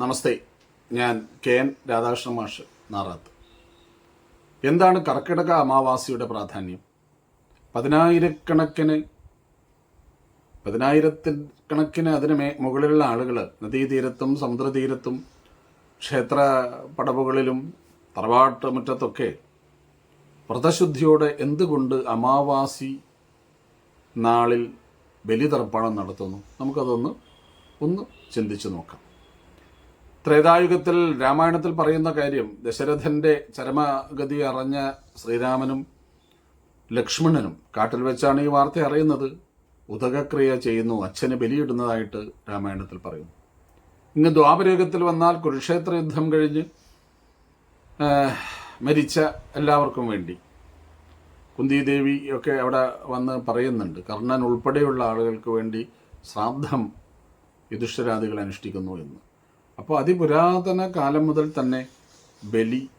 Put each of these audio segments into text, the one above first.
നമസ്തേ. ഞാൻ K N Radhakrishna മാഷ് നാറാത്ത്. എന്താണ് കർക്കിടക അമാവാസിയുടെ പ്രാധാന്യം? പതിനായിരക്കണക്കിന് പതിനായിരത്തിൽ കണക്കിന് അതിന് മേ മുകളിലുള്ള ആളുകൾ നദീതീരത്തും സമുദ്രതീരത്തും ക്ഷേത്ര പടവുകളിലും തറവാട്ട് മുറ്റത്തൊക്കെ വ്രതശുദ്ധിയോടെ എന്തുകൊണ്ട് അമാവാസി നാളിൽ ബലിതർപ്പണം നടത്തുന്നു? നമുക്കതൊന്ന് ഒന്ന് ചിന്തിച്ചു നോക്കാം. ത്രേതായുഗത്തിൽ രാമായണത്തിൽ പറയുന്ന കാര്യം ദശരഥന്റെ ചരമഗതി അറിഞ്ഞ ശ്രീരാമനും ലക്ഷ്മണനും കാട്ടിൽ വെച്ചാണ് ഈ വാർത്ത അറിയുന്നത്. ഉദകക്രിയ ചെയ്യുന്നു അച്ഛന് ബലിയിടുന്നതായിട്ട് രാമായണത്തിൽ പറയുന്നു. ഇങ്ങ് ദ്വാപരയുഗത്തിൽ വന്നാൽ കുരുക്ഷേത്ര യുദ്ധം കഴിഞ്ഞ് മരിച്ച എല്ലാവർക്കും വേണ്ടി. കുന്തിദേവി ഒക്കെ അവിടെ വന്ന് പറയുന്നുണ്ട് കർണൻ ഉൾപ്പെടെയുള്ള ആളുകൾക്ക് വേണ്ടി ശ്രാദ്ധം യുധിഷ്ഠിരാദികൾ അനുഷ്ഠിക്കുന്നു എന്ന്. അപ്പോൾ അതിപുരാതന കാലം മുതൽ തന്നെ ബലി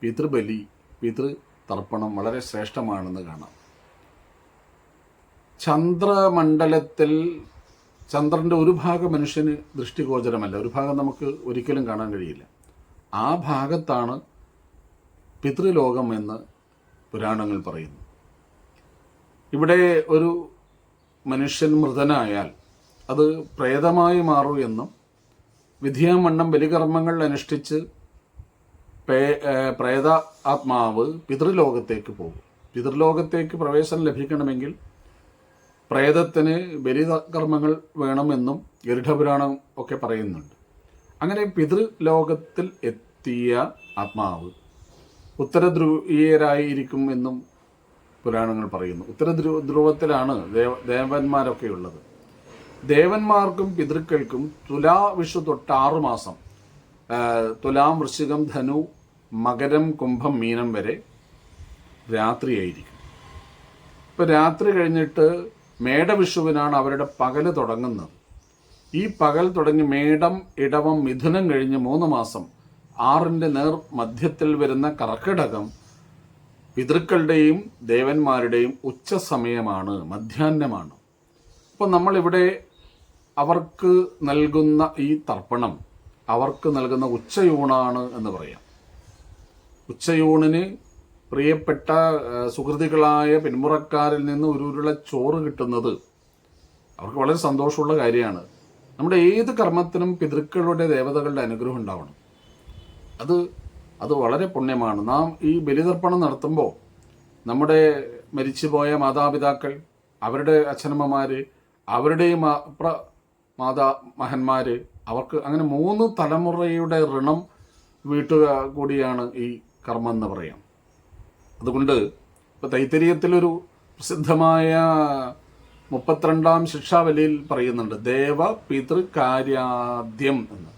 പിതൃബലി പിതൃ തർപ്പണം വളരെ ശ്രേഷ്ഠമാണെന്ന് കാണാം. ചന്ദ്രമണ്ഡലത്തിൽ ചന്ദ്രന്റെ ഒരു ഭാഗം മനുഷ്യന് ദൃഷ്ടിഗോചരമല്ല. ഒരു ഭാഗം നമുക്ക് ഒരിക്കലും കാണാൻ കഴിയില്ല. ആ ഭാഗത്താണ് പിതൃലോകം എന്ന് പുരാണങ്ങൾ പറയുന്നു. ഇവിടെ ഒരു മനുഷ്യൻ മൃതനായാൽ അത് പ്രേതമായി മാറൂ എന്നും വിധിയാമണ്ണം ബലികർമ്മങ്ങൾ അനുഷ്ഠിച്ച് പ്രേത ആത്മാവ് പിതൃലോകത്തേക്ക് പോകും. പിതൃലോകത്തേക്ക് പ്രവേശനം ലഭിക്കണമെങ്കിൽ പ്രേതത്തിന് ബലികർമ്മങ്ങൾ വേണമെന്നും ഗരുഡപുരാണം ഒക്കെ പറയുന്നുണ്ട്. അങ്ങനെ പിതൃലോകത്തിൽ എത്തിയ ആത്മാവ് ഉത്തരധ്രുവീയരായിരിക്കും എന്നും പുരാണങ്ങൾ പറയുന്നു. ഉത്തരധ്രുവ ധ്രുവത്തിലാണ് ദേവ ദേവന്മാരൊക്കെ ഉള്ളത് ദേവന്മാർക്കും പിതൃക്കൾക്കും തുലാ വിഷു തൊട്ട് ആറുമാസം തുലാം വൃശ്ചികം ധനു മകരം കുംഭം മീനം വരെ രാത്രിയായിരിക്കും. ഇപ്പോൾ രാത്രി കഴിഞ്ഞിട്ട് മേടവിഷുവിനാണ് അവരുടെ പകൽ തുടങ്ങുന്നത്. ഈ പകൽ തുടങ്ങി മേടം ഇടവം മിഥുനം കഴിഞ്ഞ് മൂന്ന് മാസം ആറിന്റെ നേർ മധ്യത്തിൽ വരുന്ന കർക്കിടകം പിതൃക്കളുടെയും ദേവന്മാരുടെയും ഉച്ച സമയമാണ് മധ്യാഹ്നമാണ്. അപ്പോൾ നമ്മളിവിടെ അവർക്ക് നൽകുന്ന ഈ തർപ്പണം അവർക്ക് നൽകുന്ന ഉച്ചയൂണാണ് എന്ന് പറയാം. ഉച്ചയൂണിന് പ്രിയപ്പെട്ട സുഹൃത്തുക്കളായ പിന്മുറക്കാരിൽ നിന്ന് ഒരു ഉരുള ചോറ് കിട്ടുന്നത് അവർക്ക് വളരെ സന്തോഷമുള്ള കാര്യമാണ്. നമ്മുടെ ഏത് കർമ്മത്തിനും പിതൃക്കളുടെ ദേവതകളുടെ അനുഗ്രഹം ഉണ്ടാവണം. അത് അത് വളരെ പുണ്യമാണ്. നാം ഈ ബലിതർപ്പണം നടത്തുമ്പോൾ നമ്മുടെ മരിച്ചുപോയ മാതാപിതാക്കൾ അവരുടെ അച്ഛനമ്മമാർ അവരുടെയും മാതാ മഹന്മാർ അവർക്ക് അങ്ങനെ മൂന്ന് തലമുറയുടെ ഋണം വീട്ടുക കൂടിയാണ് ഈ കർമ്മം എന്ന് പറയാം. അതുകൊണ്ട് ഇപ്പോൾ തൈത്തരീയത്തിലൊരു പ്രസിദ്ധമായ മുപ്പത്തിരണ്ടാം ശിക്ഷാവലിയിൽ പറയുന്നുണ്ട് ദേവ പിതൃകാര്യാദ്യം എന്ന്.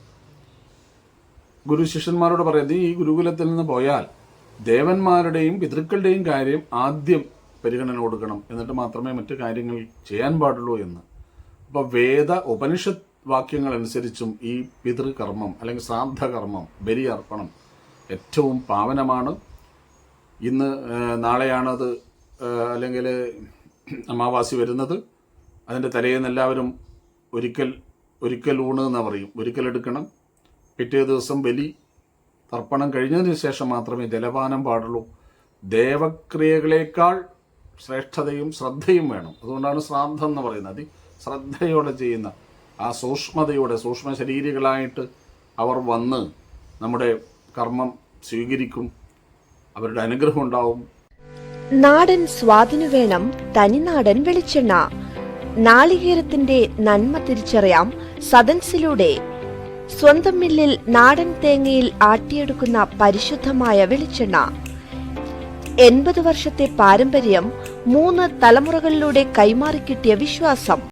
ഗുരു ശിഷ്യന്മാരോട് പറയുന്നത് ഈ ഗുരുകുലത്തിൽ നിന്ന് പോയാൽ ദേവന്മാരുടെയും പിതൃക്കളുടെയും കാര്യം ആദ്യം പരിഗണന കൊടുക്കണം. എന്നിട്ട് മാത്രമേ മറ്റു കാര്യങ്ങൾ ചെയ്യാൻ പാടുള്ളൂ എന്ന്. അപ്പോൾ വേദ ഉപനിഷത്ത് വാക്യങ്ങൾ അനുസരിച്ചും ഈ പിതൃകർമ്മം അല്ലെങ്കിൽ ശ്രാദ്ധകർമ്മം ബലി അർപ്പണം ഏറ്റവും പാവനമാണ്. ഇന്ന് നാളെയാണത് അല്ലെങ്കിൽ അമാവാസി വരുന്നത്. അതിന്റെ തലേന്ന് എല്ലാവരും ഒരിക്കൽ ഒരിക്കൽ ഊണ് എന്ന് പറയും. ഒരിക്കൽ എടുക്കണം. പിറ്റേ ദിവസം ബലി തർപ്പണം കഴിഞ്ഞതിന് ശേഷം മാത്രമേ ജലപാനം പാടുള്ളൂ. ദേവക്രിയകളേക്കാൾ ശ്രേഷ്ഠതയും ശ്രദ്ധയും വേണം. അതുകൊണ്ടാണ് ശ്രാദ്ധം എന്ന് പറയുന്നത്. ശ്രദ്ധയോടെ ചെയ്യുന്ന ആ സൂക്ഷ്മതയോടെ സൂക്ഷ്മ ശരീരികളായിട്ട് അവർ വന്ന് നമ്മുടെ കർമ്മം സ്വീകരിക്കും അവരുടെ അനുഗ്രഹം ഉണ്ടാവും. നാടൻ സ്വാദിനു വേണം തനിനാടൻ വെളിച്ചെണ്ണ. നാളികേരത്തിന്റെ നന്മ തിരിച്ചറിയാം സദൻസിലൂടെ. സ്വന്തം മില്ലിൽ നാടൻ തേങ്ങയിൽ ആട്ടിയെടുക്കുന്ന പരിശുദ്ധമായ വെളിച്ചെണ്ണ. എൺപത് വർഷത്തെ പാരമ്പര്യം മൂന്ന് തലമുറകളിലൂടെ കൈമാറിക്കിട്ടിയ വിശ്വാസം.